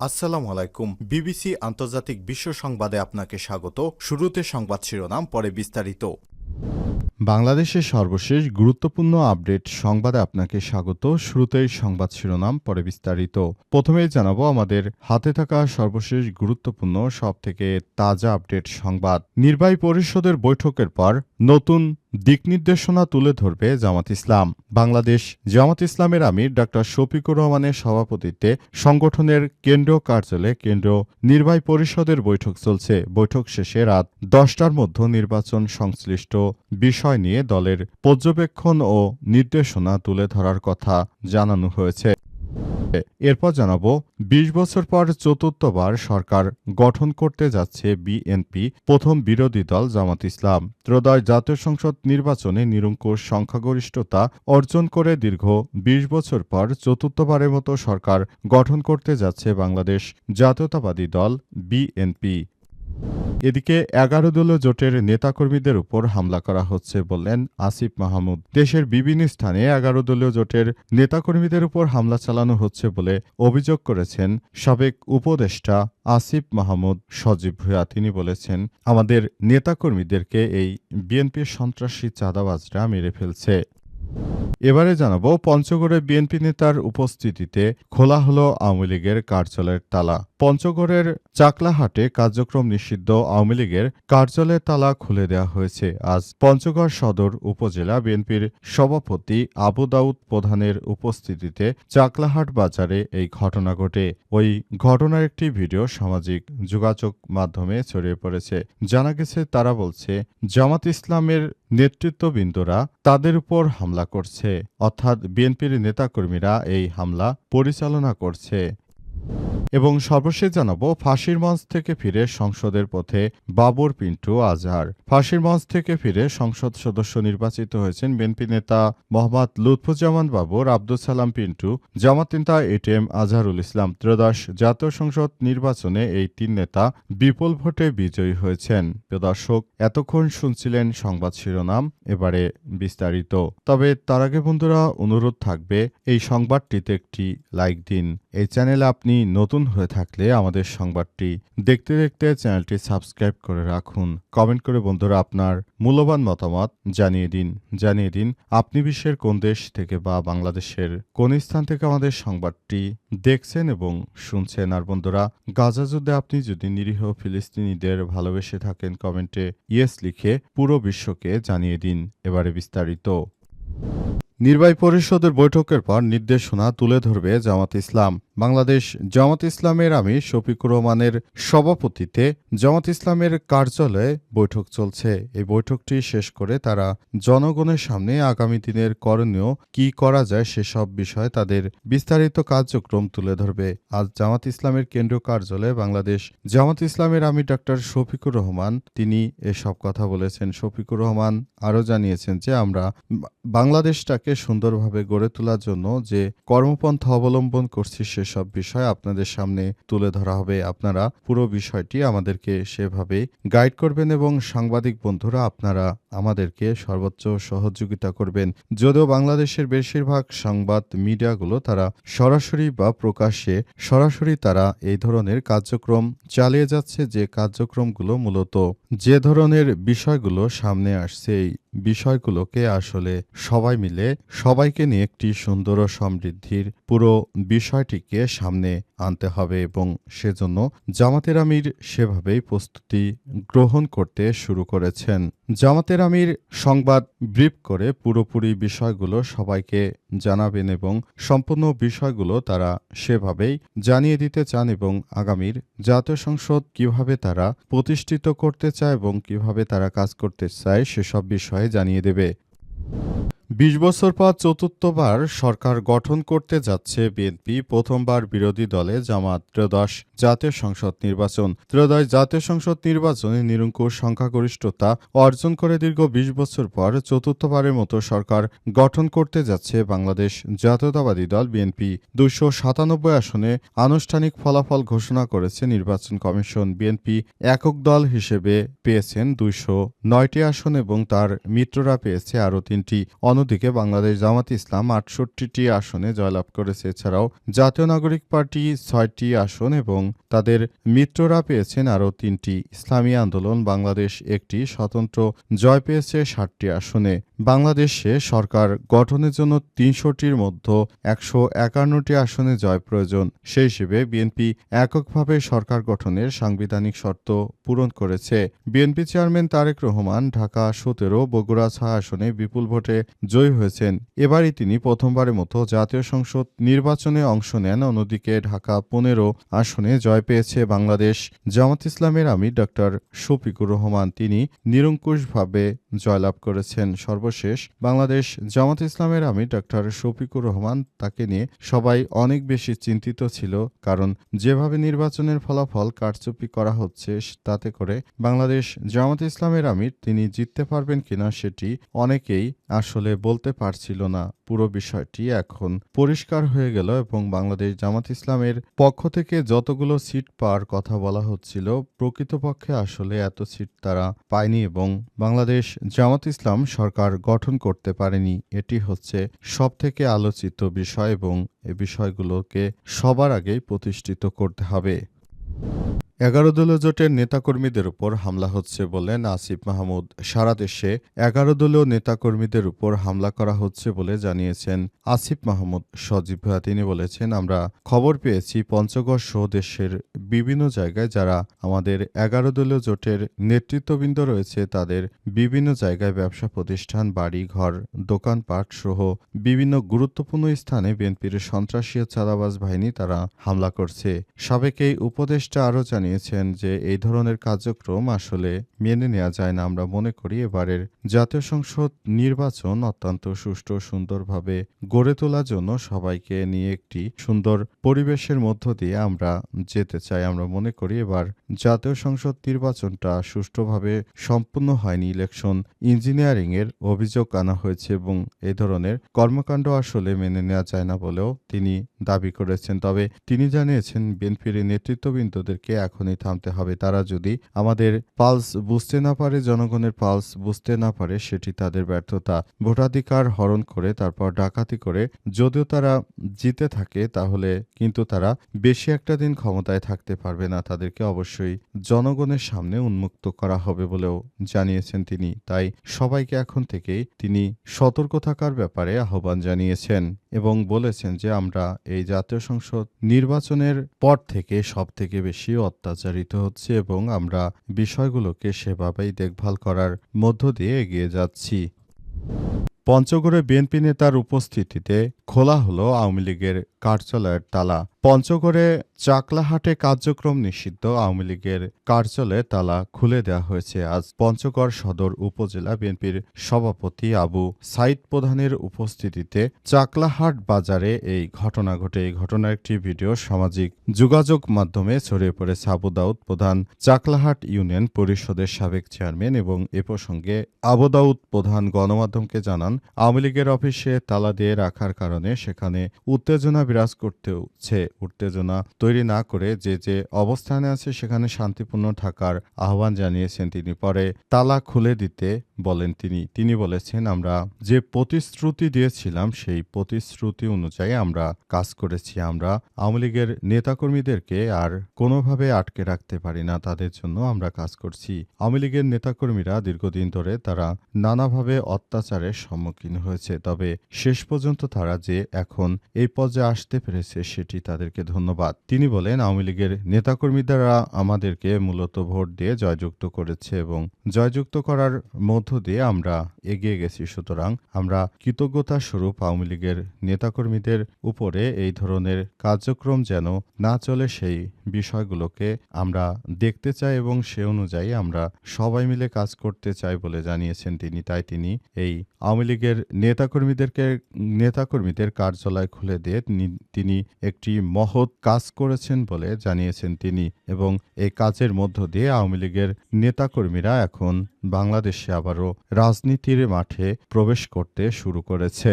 আসসালামু আলাইকুম। বিবিসি আন্তর্জাতিক বিশ্ব সংবাদে আপনাকে স্বাগত। শুরুতে সংবাদ শিরোনাম, পরে বিস্তারিত। বাংলাদেশের সর্বশেষ গুরুত্বপূর্ণ আপডেট সংবাদে আপনাকে স্বাগত। শুরুতেই সংবাদ শিরোনাম, পরে বিস্তারিত। প্রথমেই জানাব আমাদের হাতে থাকা সর্বশেষ গুরুত্বপূর্ণ সব থেকে তাজা আপডেট সংবাদ। নির্বাহী পরিষদের বৈঠকের পর নতুন দিক নির্দেশনা তুলে ধরবে জামাত ইসলাম। বাংলাদেশ জামাত ইসলামের আমির ডা. শফিকুর রহমানের সভাপতিত্বে সংগঠনের কেন্দ্রীয় কার্যালয়ে কেন্দ্রীয় নির্বাহী পরিষদের বৈঠক চলছে। বৈঠক শেষে রাত দশটার মধ্যে নির্বাচন সংশ্লিষ্ট বিষয় নিয়ে দলের পর্যবেক্ষণ ও নির্দেশনা তুলে ধরার কথা জানানো হয়েছে। এরপর জানাব, বিশ বছর পর চতুর্থবার সরকার গঠন করতে যাচ্ছে বিএনপি প্রথম বিরোধী দল জামাত ইসলাম। ত্রয়োদশ জাতীয় সংসদ নির্বাচনে নিরঙ্কুশ সংখ্যাগরিষ্ঠতা অর্জন করে দীর্ঘ বিশ বছর পর চতুর্থবারের মতো সরকার গঠন করতে যাচ্ছে বাংলাদেশ জাতীয়তাবাদী দল বিএনপি। এদিকে এগারো দলীয় জোটের নেতাকর্মীদের উপর হামলা করা হচ্ছে বললেন আসিফ মাহমুদ। দেশের বিভিন্ন স্থানে এগারো দলীয় জোটের নেতাকর্মীদের উপর হামলা চালানো হচ্ছে বলে অভিযোগ করেছেন সাবেক উপদেষ্টা আসিফ মাহমুদ সজীব ভূয়া তিনি বলেছেন, আমাদের নেতাকর্মীদেরকে এই বিএনপির সন্ত্রাসী চাঁদাবাজরা মেরে ফেলছে। এবারে জানাব, পঞ্চগড়ে বিএনপি নেতার উপস্থিতিতে খোলা হলো আওয়ামী লীগের কার্যালয়ের তালা। পঞ্চগড়ের চাকলাহাটে কার্যক্রম নিষিদ্ধ আওয়ামী লীগের কার্যালয়ের তালা খুলে দেওয়া হয়েছে। আজ পঞ্চগড় সদর উপজেলা বিএনপির সভাপতি আবু দাউদ প্রধানের উপস্থিতিতে চাকলাহাট বাজারে এই ঘটনা ঘটে। ওই ঘটনার একটি ভিডিও সামাজিক যোগাযোগ মাধ্যমে ছড়িয়ে পড়েছে। জানা গেছে, তারা বলছে, জামাত ইসলামের নেতৃত্ববৃন্দরা তাদের উপর হামলা করছে। অর্থাৎ বিএনপির নেতাকর্মীরা এই হামলা পরিচালনা করছে। এবং সর্বশেষ জানাব, ফাঁসির মঞ্চ থেকে ফিরে সংসদের পথে বাবর পিন্টু আজহার। ফাঁসির মঞ্চ থেকে ফিরে সংসদ সদস্য নির্বাচিত হয়েছেন বিএনপি নেতা মোহাম্মদ লুৎফুজ্জামান বাবর আব্দুল সালাম পিন্টু, জামাত নেতা এটিএম আজহারুল ইসলাম। ত্রয়োদশ জাতীয় সংসদ নির্বাচনে এই তিন নেতা বিপুল ভোটে বিজয়ী হয়েছেন। প্রিয় দর্শক, এতক্ষণ শুনছিলেন সংবাদ শিরোনাম, এবারে বিস্তারিত। তবে তার আগে বন্ধুরা, অনুরোধ থাকবে, এই সংবাদটিতে একটি লাইক দিন। এই চ্যানেলে আপনি নতুন হয়ে থাকলে আমাদের সংবাদটি দেখতে দেখতে চ্যানেলটি সাবস্ক্রাইব করে রাখুন। কমেন্ট করে বন্ধুরা আপনার মূল্যবান মতামত জানিয়ে দিন। জানিয়ে দিন, আপনি বিশ্বের কোন দেশ থেকে বা বাংলাদেশের কোন স্থান থেকে আমাদের সংবাদটি দেখছেন এবং শুনছেন। আর বন্ধুরা, গাজা যুদ্ধে আপনি যদি নিরীহ ফিলিস্তিনিদের ভালোবেসে থাকেন, কমেন্টে ইয়েস লিখে পুরো বিশ্বকে জানিয়ে দিন। এবারে বিস্তারিত। নির্বাহী পরিষদের বৈঠকের পর নির্দেশনা তুলে ধরবে জামাত ইসলাম। বাংলাদেশ জামাত ইসলামের আমি শফিকুর রহমানের সভাপতিতে জামাত ইসলামের কার্যালয়ে বৈঠক চলছে। এই বৈঠকটি শেষ করে তারা জনগণের সামনে আগামী দিনের করণীয় কি করা যায় সেসব বিষয়ে তাদের বিস্তারিত কার্যক্রম তুলে ধরবে। আজ জামাত ইসলামের কেন্দ্রীয় কার্যালয়ে বাংলাদেশ জামাত ইসলামের আমি ডাক্তার শফিকুর রহমান, তিনি এসব কথা বলেছেন। শফিকুর রহমান আরও জানিয়েছেন যে, আমরা বাংলাদেশটাকে সুন্দরভাবে গড়ে তোলার জন্য যে কর্মপন্থা অবলম্বন করছি সেসব বিষয় আপনাদের সামনে তুলে ধরা হবে। আপনারা পুরো বিষয়টি আমাদেরকে সেভাবে গাইড করবেন এবং সাংবাদিক বন্ধুরা আপনারা আমাদেরকে সর্বোচ্চ সহযোগিতা করবেন। যদিও বাংলাদেশের বেশিরভাগ সংবাদ মিডিয়াগুলো তারা সরাসরি বা প্রকাশ্যে, সরাসরি তারা এই ধরনের কার্যক্রম চালিয়ে যাচ্ছে যে কার্যক্রমগুলো মূলত যে ধরনের বিষয়গুলো সামনে আসছে, এই বিষয়গুলোকে আসলে সবাই মিলে, সবাইকে নিয়ে একটি সুন্দর সমৃদ্ধির পুরো বিষয়টিকে সামনে আনতে হবে এবং সেজন্য জামাতের আমির সেভাবেই প্রস্তুতি গ্রহণ করতে শুরু করেছেন। জামাতের আমির সংবাদ ব্রিফ করে পুরোপুরি বিষয়গুলো সবাইকে জানাবেন এবং সম্পূর্ণ বিষয়গুলো তারা সেভাবেই জানিয়ে দিতে চান এবং আগামীর জাতীয় সংসদ কীভাবে তারা প্রতিষ্ঠিত করতে চায় এবং কীভাবে তারা কাজ করতে চায় সেসব বিষয়ে জানিয়ে দেবে। বিশ বছর পর চতুর্থবার সরকার গঠন করতে যাচ্ছে বিএনপি, প্রথমবার বিরোধী দলে জামাত, ত্রয়োদশ জাতীয় সংসদ নির্বাচন। ত্রয়োদশ জাতীয় সংসদ নির্বাচনে নিরঙ্কুশ সংখ্যাগরিষ্ঠতা অর্জন করে দীর্ঘ বিশ বছর পর চতুর্থবারের মতো সরকার গঠন করতে যাচ্ছে বাংলাদেশ জাতীয়তাবাদী দল বিএনপি। দুইশো সাতানব্বই আসনে আনুষ্ঠানিক ফলাফল ঘোষণা করেছে নির্বাচন কমিশন। বিএনপি একক দল হিসেবে পেয়েছেন দুইশো নয়টি আসন এবং তার মিত্ররা পেয়েছে আরও তিনটি। অন্যদিকে বাংলাদেশ জামাত ইসলাম আটষট্টিটি আসনে জয়লাভ করেছে। এছাড়াও জাতীয় নাগরিক পার্টি ছয়টি আসন এবং তাদের মিত্ররা পেয়েছেন আরও তিনটি। ইসলামী আন্দোলন বাংলাদেশ একটি স্বতন্ত্র জয় পেয়েছে ষাটটি আসনে। বাংলাদেশে সরকার গঠনের জন্য তিনশোটির মধ্যে একশো একান্নটি আসনে জয় প্রয়োজন। সেই হিসেবে বিএনপি এককভাবে সরকার গঠনের সাংবিধানিক শর্ত পূরণ করেছে। বিএনপি চেয়ারম্যান তারেক রহমান ঢাকা সতেরো, বগুড়া ছয় আসনে বিপুল ভোটে জয়ী হয়েছেন। এবারই তিনি প্রথমবারের মতো জাতীয় সংসদ নির্বাচনে অংশ নেন। অন্যদিকে ঢাকা পনেরো আসনে জয় পেয়েছে বাংলাদেশ। জামাত ইসলামের আমির ডক্টর শফিকুর রহমান তিনি নিরঙ্কুশভাবে জয়লাভ করেছেন। সর্বশেষ। বাংলাদেশ জামাত ইসলামের আমি ডক্টর শফিকুর রহমান তাকে নিয়ে সবাই অনেক বেশি চিন্তিত ছিল, কারণ যেভাবে নির্বাচনের ফলাফল কারচুপি করা হচ্ছে তাতে করে বাংলাদেশ জামাত ইসলামের আমির তিনি জিততে পারবেন কিনা সেটি অনেকেই আসলে বলতে পারছিল না। পুরো বিষয়টি এখন পরিষ্কার হয়ে গেল এবং বাংলাদেশ জামাত ইসলামের পক্ষ থেকে যতগুলো সিট পাওয়ার কথা বলা হচ্ছিল, প্রকৃতপক্ষে আসলে এত সিট তারা পায়নি এবং বাংলাদেশ জামাত ইসলাম সরকার গঠন করতে পারেনি। এটি হচ্ছে সবথেকে আলোচিত বিষয় এবং এ বিষয়গুলোকে সবার আগেই প্রতিষ্ঠিত করতে হবে। এগারো দলীয় জোটের নেতাকর্মীদের উপর হামলা হচ্ছে বলেন আসিফ মাহমুদ সারা দেশে এগারো দলীয় নেতাকর্মীদের উপর হামলা করা হচ্ছে বলে জানিয়েছেন আসিফ মাহমুদ সজীব ভুয়া। তিনি বলেছেন, আমরা খবর পেয়েছি পঞ্চগড় সহ দেশের বিভিন্ন জায়গায় যারা আমাদের এগারো দলীয় জোটের নেতৃত্ববৃন্দ রয়েছে, তাদের বিভিন্ন জায়গায় ব্যবসা প্রতিষ্ঠান বাড়ি ঘর দোকানপাট সহ বিভিন্ন গুরুত্বপূর্ণ স্থানে বিএনপির সন্ত্রাসী চাঁদাবাজ বাহিনী তারা হামলা করছে। সাবেক এই উপদেষ্টা আরও জানিয়েছেন যে এই ধরনের কার্যক্রম আসলে মেনে নেওয়া যায় না। আমরা মনে করি এবারের জাতীয় সংসদ নির্বাচন অত্যন্ত সুষ্ঠু, সুন্দরভাবে গড়ে তোলার জন্য সবাইকে নিয়ে একটি সুন্দর পরিবেশের মধ্য দিয়ে আমরা যেতে চাই। আমরা মনে করি এবার জাতীয় সংসদ নির্বাচনটা সুষ্ঠুভাবে সম্পূর্ণ হয়নি। ইলেকশন ইঞ্জিনিয়ারিং এর অভিযোগ আনা হয়েছে এবং এই ধরনের কর্মকাণ্ড আসলে মেনে নেওয়া যায় না বলেও তিনি দাবি করেছেন। তবে তিনি জানিয়েছেন, বিএনপির নেতৃত্ববৃন্দদেরকে এখনই থামতে হবে। তারা যদি আমাদের পালস বুঝতে না পারে, জনগণের পালস বুঝতে না পারে, সেটি তাদের ব্যর্থতা। ভোটাধিকার হরণ করে, তারপর ডাকাতি করে, যদিও তারা জিতে থাকে, তাহলে কিন্তু তারা বেশি একটা দিন ক্ষমতায় থাকতে পারবে না। তাদেরকে অবশ্যই জনগণের সামনে উন্মুক্ত করা হবে বলেও জানিয়েছেন তিনি। তাই সবাইকে এখন থেকেই তিনি সতর্ক থাকার ব্যাপারে আহ্বান জানিয়েছেন এবং বলেছেন যে, আমরা এই জাতীয় সংসদ নির্বাচনের পর থেকে সব থেকে বেশি অত্যাচারিত হচ্ছে এবং আমরা বিষয়গুলোকে সেভাবেই দেখভাল করার মধ্য দিয়ে এগিয়ে যাচ্ছি। পঞ্চগড়ে বিএনপি নেতার উপস্থিতিতে খোলা হলো আওয়ামী লীগের কার্যালয়ের তালা। পঞ্চগড়ে চাকলাহাটে কার্যক্রম নিষিদ্ধ। আওয়ামী লীগের কার্যালয়ে তালা খুলে দেওয়া হয়েছে। আজ পঞ্চগড় সদর উপজেলা বিএনপির সভাপতি আবু সাইদ প্রধানের উপস্থিতিতে চাকলাহাট বাজারে এই ঘটনা ঘটে। এই ঘটনার একটি ভিডিও সামাজিক যোগাযোগ মাধ্যমে ছড়িয়ে পড়েছে। আবু দাউদ প্রধান চাকলাহাট ইউনিয়ন পরিষদের সাবেক চেয়ারম্যান এবং এ প্রসঙ্গে আবু দাউদ প্রধান গণমাধ্যমকে জানান, আওয়ামী লীগের অফিসে তালা দিয়ে রাখার কারণে সেখানে উত্তেজনা বিরাজ করতেছে উত্তেজনা তৈরি না করে যে যে অবস্থানে আছে সেখানে শান্তিপূর্ণ থাকার আহ্বান জানিয়েছেন তিনি। পরে তালা খুলে দিতে বলেন তিনি তিনি বলেছেন, আমরা যে প্রতিশ্রুতি দিয়েছিলাম, সেই প্রতিশ্রুতি অনুযায়ী আমরা কাজ করেছি। আমরা আওয়ামী লীগের নেতাকর্মীদেরকে আর কোনোভাবে আটকে রাখতে পারি না। তাদের জন্য আমরা কাজ করছি। আওয়ামী লীগের নেতাকর্মীরা দীর্ঘদিন ধরে তারা নানাভাবে অত্যাচারের সম্মুখীন হয়েছে। তবে শেষ পর্যন্ত তারা যে এখন এই পর্যায়ে আসতে পেরেছে, সেটি তাদেরকে ধন্যবাদ। তিনি বলেন, আওয়ামী লীগের নেতাকর্মীরা আমাদেরকে মূলত ভোট দিয়ে জয়যুক্ত করেছে এবং জয়যুক্ত করার মধ্য দিয়ে আমরা এগিয়ে গেছি। সুতরাং আমরা কৃতজ্ঞতা স্বরূপ আওয়ামী লীগের নেতাকর্মীদের উপরে এই ধরনের কার্যক্রম যেন না চলে, সেই বিষয়গুলোকে আমরা দেখতে চাই এবং সে অনুযায়ী আমরা সবাই মিলে কাজ করতে চাই বলে জানিয়েছেন তিনি। তাই তিনি এই আওয়ামী লীগের নেতাকর্মীদেরকে, নেতাকর্মীদের কার্যালয় খুলে দিয়ে তিনি- একটি মহৎ কাজ করেছেন বলে জানিয়েছেন তিনি এবং এই কাজের মধ্য দিয়ে আওয়ামী লীগের নেতাকর্মীরা এখন বাংলাদেশে আবারও রাজনীতির মাঠে প্রবেশ করতে শুরু করেছে।